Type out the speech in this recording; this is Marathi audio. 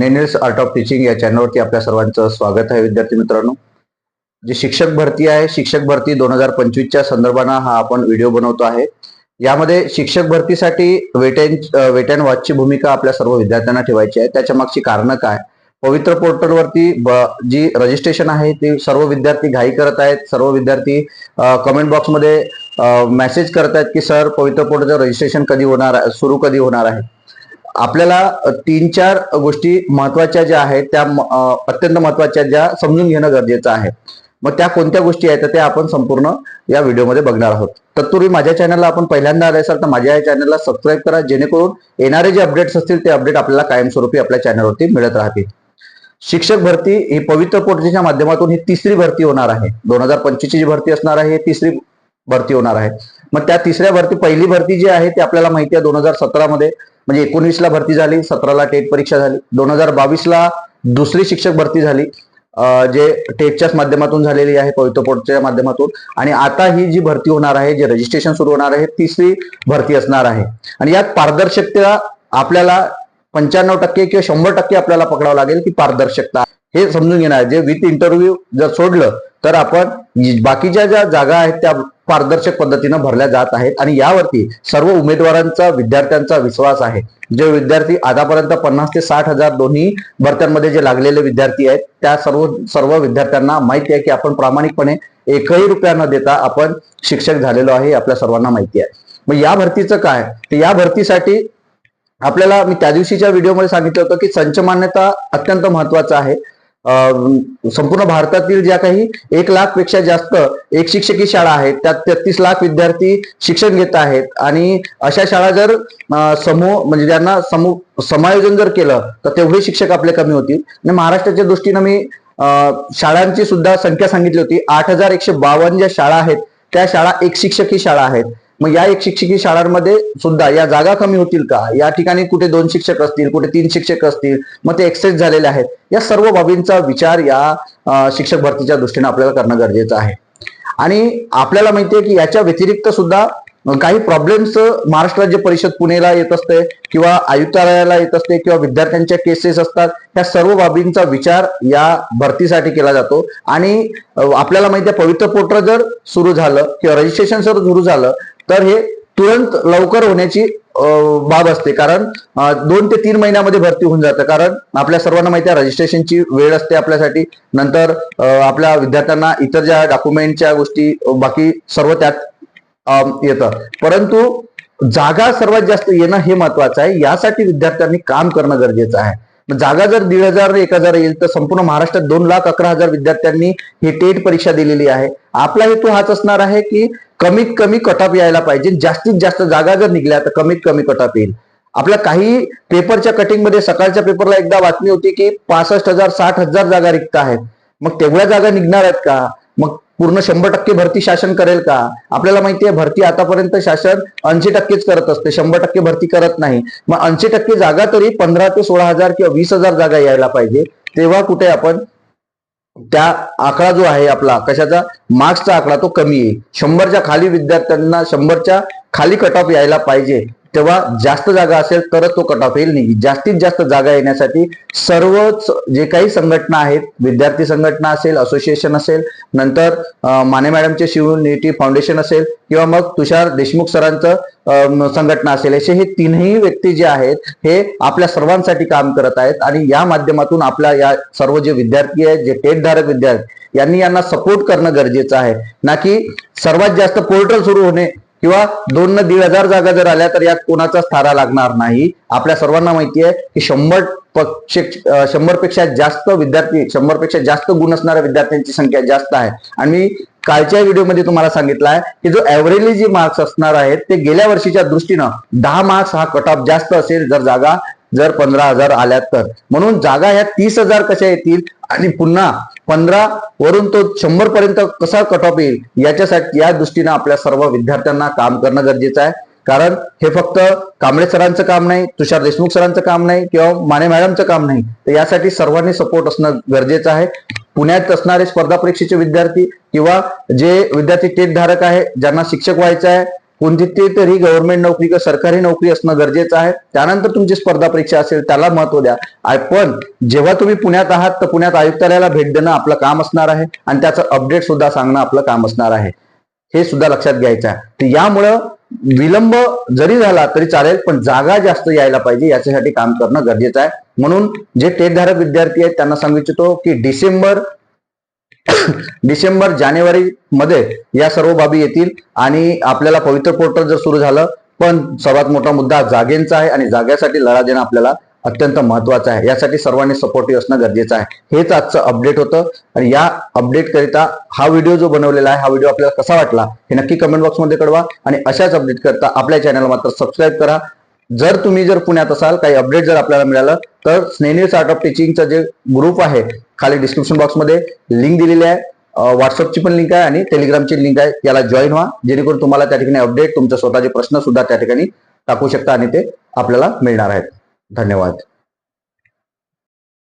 नेनेल्स आर्ट ऑफ टीचिंग या चॅनलवरती आपल्या सर्वांचं स्वागत आहे विद्यार्थी मित्रांनो. जी शिक्षक भरती आहे शिक्षक भरती दोन हजार पंचवीसच्या संदर्भानं हा आपण व्हिडिओ बनवतो आहे. यामध्ये शिक्षक भरतीसाठी वेट अँड वेट अँड वॉचची भूमिका आपल्या सर्व विद्यार्थ्यांना ठेवायची आहे. त्याच्या मागची कारणं काय? पवित्र पोर्टलवरती जी रजिस्ट्रेशन आहे ती सर्व विद्यार्थी घाई करत आहेत. सर्व विद्यार्थी कमेंट बॉक्समध्ये मेसेज करत आहेत की सर पवित्र पोर्टलचं रजिस्ट्रेशन कधी होणार सुरू कधी होणार आहे? आपल्याला तीन चार गोष्टी महत्त्वाच्या ज्या आहेत त्या अत्यंत महत्त्वाच्या ज्या समजून घेणं गरजेचं आहे. मग त्या कोणत्या गोष्टी आहेत तर त्या आपण संपूर्ण या व्हिडिओमध्ये बघणार आहोत. तत्पूर्वी माझ्या चॅनलला आपण पहिल्यांदा आले असाल तर माझ्या या चॅनलला सबस्क्राईब करा जेणेकरून येणारे जे अपडेट्स असतील ते अपडेट आपल्याला कायमस्वरूपी आपल्या चॅनलवरती मिळत राहतील. शिक्षक भरती ही पवित्र पोर्टलच्या माध्यमातून ही तिसरी भरती होणार आहे. दोन हजार पंचवीसची जी भरती असणार आहे ही तिसरी भरती होणार आहे. मग त्या तिसऱ्या भरती पहिली भरती जी आहे ती आपल्याला माहिती आहे दोन हजार सतरामध्ये. म्हणजे एकोणवीसला भरती झाली सतराला टेट परीक्षा झाली. दोन हजार बावीसला दुसरी शिक्षक भरती झाली जे टेटच्याच माध्यमातून झालेली आहे पवित्रपोर्टच्या माध्यमातून. आणि आता ही जी भरती होणार आहे जे रजिस्ट्रेशन सुरू होणार आहे तिसरी भरती असणार आहे. आणि यात पारदर्शकता आपल्याला पंच्याण्णव टक्के किंवा शंभर टक्के आपल्याला पकडावं लागेल की पारदर्शकता. हे समजून घेणार जे विथ इंटरव्ह्यू जर सोडलं तर आपण बाकीच्या ज्या जागा आहेत त्या पारदर्शक पद्धतीनं भरल्या जात आहेत आणि यावरती सर्व उमेदवारांचा विद्यार्थ्यांचा विश्वास आहे. जे विद्यार्थी आतापर्यंत पन्नास ते साठ हजार दोन्ही भरत्यांमध्ये जे लागलेले विद्यार्थी आहेत त्या सर्व सर्व विद्यार्थ्यांना माहिती आहे की आपण प्रामाणिकपणे एकही रुपया न देता आपण शिक्षक झालेलो आहे आपल्या सर्वांना माहिती आहे. मग या भरतीचं काय? तर या भरतीसाठी आपल्याला मी त्या दिवशीच्या व्हिडिओमध्ये सांगितलं होतं की संच मान्यता अत्यंत महत्वाचं आहे. संपूर्ण भारतातील ज्या काही एक लाखपेक्षा जास्त एक शिक्षकी शाळा आहेत त्यात तेहतीस लाख विद्यार्थी शिक्षण घेत आहेत. आणि अशा शाळा जर समूह म्हणजे ज्यांना समूह समायोजन जर केलं तर तेवढे शिक्षक आपले कमी होतील. आणि महाराष्ट्राच्या दृष्टीनं मी शाळांची सुद्धा संख्या सांगितली होती. आठ हजार एकशे बावन्न ज्या शाळा आहेत त्या शाळा एक शिक्षकी शाळा आहेत. मग या एक शिक्षकी शाळांमध्ये सुद्धा या जागा कमी होतील का? या ठिकाणी कुठे दोन शिक्षक असतील कुठे तीन शिक्षक असतील मग ते एक्सेस झालेले आहेत. या सर्व बाबींचा विचार या शिक्षक भरतीच्या दृष्टीने आपल्याला करणं गरजेचं आहे. आणि आपल्याला माहितीये की याच्या व्यतिरिक्त सुद्धा काही प्रॉब्लेम्स महाराष्ट्र राज्य परिषद पुणेला येत असते किंवा आयुक्तालयाला येत असते किंवा विद्यार्थ्यांच्या केसेस असतात ह्या सर्व बाबींचा विचार या भरतीसाठी केला जातो. आणि आपल्याला माहिती आहे पवित्र पोर्टल जर सुरू झालं किंवा रजिस्ट्रेशन जर सुरू झालं तर हे तुरंत लवकर होण्याची बाब असते. कारण दोन ते तीन महिन्यामध्ये भरती होऊन जातं. कारण आपल्या सर्वांना माहिती आहे रजिस्ट्रेशनची वेळ असते आपल्यासाठी. नंतर आपल्या विद्यार्थ्यांना इतर ज्या डॉक्युमेंटच्या गोष्टी बाकी सर्व त्यात येतं. परंतु जागा सर्वात जास्त येणं हे महत्वाचं आहे. यासाठी विद्यार्थ्यांनी काम करणं गरजेचं आहे. जागा जर दीड हजार एक हजार येईल तर संपूर्ण महाराष्ट्रात दोन लाख अकरा हजार विद्यार्थ्यांनी ही टेट परीक्षा दिलेली आहे. आपला हेतू हाच असणार आहे की कमीत कमी कटाप यायला पाहिजे. जास्तीत जास्त जागा जर निघल्या तर कमीत कमी कटाप येईल. आपल्या काही पेपरच्या कटिंगमध्ये सकाळच्या पेपरला एकदा बातमी होती की पासष्ट हजार साठ हजार जागा रिक्त आहेत. मग तेवढ्या जागा निघणार आहेत का? मग पूर्ण शंभर टक्के भरती शासन करेल का? आपल्याला माहिती आहे भरती आतापर्यंत शासन ऐंशी टक्केच करत असते शंभर टक्के भरती करत नाही. मग ऐंशी टक्के जागा तरी पंधरा ते सोळा हजार किंवा वीस हजार जागा यायला पाहिजे. तेव्हा कुठे आपण त्या आकडा जो आहे आपला कशाचा? मार्क्सचा आकडा तो कमी येईल. शंभरच्या खाली विद्यार्थ्यांना शंभरच्या खाली कट ऑफ यायला पाहिजे. तेव्हा जास्त जागा असेल तरच तो कट ऑफ येईल. नाही जास्तीत जास्त जागा येण्यासाठी सर्वच जे काही संघटना आहेत विद्यार्थी संघटना असेल असोसिएशन असेल नंतर माने मॅडमचे शिवनिटी फाउंडेशन असेल किंवा मग तुषार देशमुख सरांचं संघटना असेल असे हे तीनही व्यक्ती जे आहेत हे आपल्या सर्वांसाठी काम करत आहेत. आणि या माध्यमातून आपल्या या सर्व जे विद्यार्थी आहेत जे टेटधारक विद्यार्थी यांनी यांना सपोर्ट करणं गरजेचं आहे. ना की सर्वात जास्त पोर्टल सुरू होणे किंवा दोन न दीड हजार जागा जर आल्या तर यात कोणाचाच थारा लागणार नाही. आपल्या सर्वांना माहिती आहे की शंभर शंभरपेक्षा जास्त विद्यार्थी शंभरपेक्षा जास्त गुण असणाऱ्या विद्यार्थ्यांची संख्या जास्त आहे. आणि कालच्या व्हिडिओमध्ये तुम्हाला सांगितलं आहे की जो ऍव्हरेजली जे मार्क्स असणार आहेत ते गेल्या वर्षीच्या दृष्टीनं दहा मार्क्स हा कट ऑफ जास्त असेल जर जागा जर पंधरा हजार आल्यात तर. म्हणून जागा ह्या तीस हजार कशा येतील? आणि पुन्हा पंधरा वरून तो शंभर पर्यंत कसा कट ऑफ येईल? याच्यासाठी या दृष्टीनं आपल्या सर्व विद्यार्थ्यांना काम करणं गरजेचं आहे. कारण हे फक्त कांबळे सरांचं काम नाही तुषार देशमुख सरांचं काम नाही किंवा माने मॅडमचं काम नाही. तर यासाठी सर्वांनी सपोर्ट असणं गरजेचं आहे. पुण्यात असणारे स्पर्धा परीक्षेचे विद्यार्थी किंवा जे विद्यार्थी टेट धारक आहे ज्यांना शिक्षक व्हायचं आहे कोणती तरी गव्हर्नमेंट नोकरी किंवा सरकारी नोकरी असणं गरजेचं आहे. त्यानंतर तुमची स्पर्धा परीक्षा असेल त्याला महत्त्व द्या. पण जेव्हा तुम्ही पुण्यात आहात तर पुण्यात आयुक्तालयाला भेट देणं आपलं काम असणार आहे आणि त्याचं अपडेट सुद्धा सांगणं आपलं काम असणार आहे. हे सुद्धा लक्षात घ्यायचं आहे. तर यामुळं विलंब जरी झाला तरी चालेल पण जागा जास्त यायला पाहिजे याच्यासाठी काम करणं गरजेचं आहे. म्हणून जे टेटधारक विद्यार्थी आहेत त्यांना सांगू इच्छितो की डिसेंबर डिसेंबर जानेवारी मध्ये या सर्व बाबी येतील आणि आपल्याला पवित्र पोर्टल जर सुरू झालं पण सर्वात मोठा मुद्दा जागेंचा आहे आणि जाग्यासाठी लढा देणं आपल्याला अत्यंत महत्वाचं आहे. यासाठी सर्वांनी सपोर्टिव्ह असणं गरजेचं आहे. हेच आजचं अपडेट होतं. आणि या अपडेट करिता हा व्हिडिओ जो बनवलेला आहे हा व्हिडिओ आपल्याला कसा वाटला हे नक्की कमेंट बॉक्समध्ये कळवा. आणि अशाच अपडेट करता आपल्या चॅनल मात्र सबस्क्राईब करा. जर तुम्ही जर पुण्यात असाल काही अपडेट जर आपल्याला मिळालं तर स्नेहनी स्टार्टअप ऑफ जे ग्रुप आहे खाली डिस्क्रिप्शन बॉक्समध्ये लिंक दिलेली आहे. व्हॉट्सअपची पण लिंक आहे आणि टेलिग्रामची लिंक आहे. याला जॉईन व्हा जेणेकरून तुम्हाला त्या ठिकाणी अपडेट तुमचे स्वतःचे प्रश्न सुद्धा त्या ठिकाणी टाकू शकता आणि ते आपल्याला मिळणार आहेत. धन्यवाद.